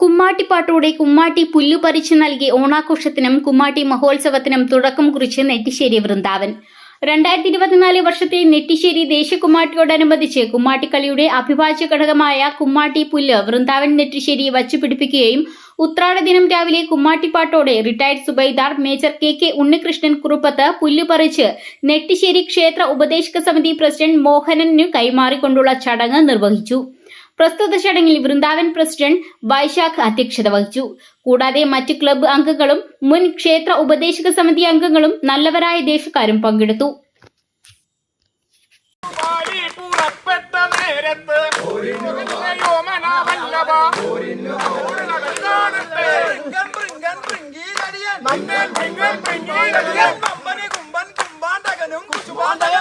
കുമ്മാട്ടിപ്പാട്ടോടെ കുമ്മാട്ടി പുല്ലു പറിച്ചു നൽകി ഓണാഘോഷത്തിനും കുമ്മാട്ടി മഹോത്സവത്തിനും തുടക്കം കുറിച്ച് നെറ്റിശ്ശേരി വൃന്ദാവൻ. രണ്ടായിരത്തി ഇരുപത്തിനാല് വർഷത്തെ നെറ്റിശ്ശേരി ദേശീയകുമ്മാട്ടിയോടനുബന്ധിച്ച് കുമ്മാട്ടിക്കളിയുടെ അഭിഭാജ്യ ഘടകമായ കുമ്മാട്ടി പുല്ല് വൃന്ദാവൻ നെറ്റിശ്ശേരി വച്ചുപിടിപ്പിക്കുകയും ഉത്രാട ദിനം രാവിലെ കുമ്മാട്ടിപ്പാട്ടോടെ retired subedar major K K Unnikrishnan Kuruppath പുല്ല് പറിച്ച് നെട്ടിശ്ശേരി ക്ഷേത്ര ഉപദേശക സമിതി പ്രസിഡന്റ് മോഹനനു കൈമാറിക്കൊണ്ടുള്ള ചടങ്ങ് നിർവഹിച്ചു. പ്രസ്തുത ചടങ്ങിൽ വൃന്ദാവൻ പ്രസിഡന്റ് വൈശാഖ് അധ്യക്ഷത വഹിച്ചു കൂടാതെ മറ്റ് ക്ലബ്ബ് അംഗങ്ങളും മുൻ ക്ഷേത്ര ഉപദേശക സമിതി അംഗങ്ങളും നല്ലവരായ ദേശക്കാരും പങ്കെടുത്തു ും മന്നൻ കുമ്പൻ കുമ്പാണ്ടകനും കുശുപാണ്ടകനും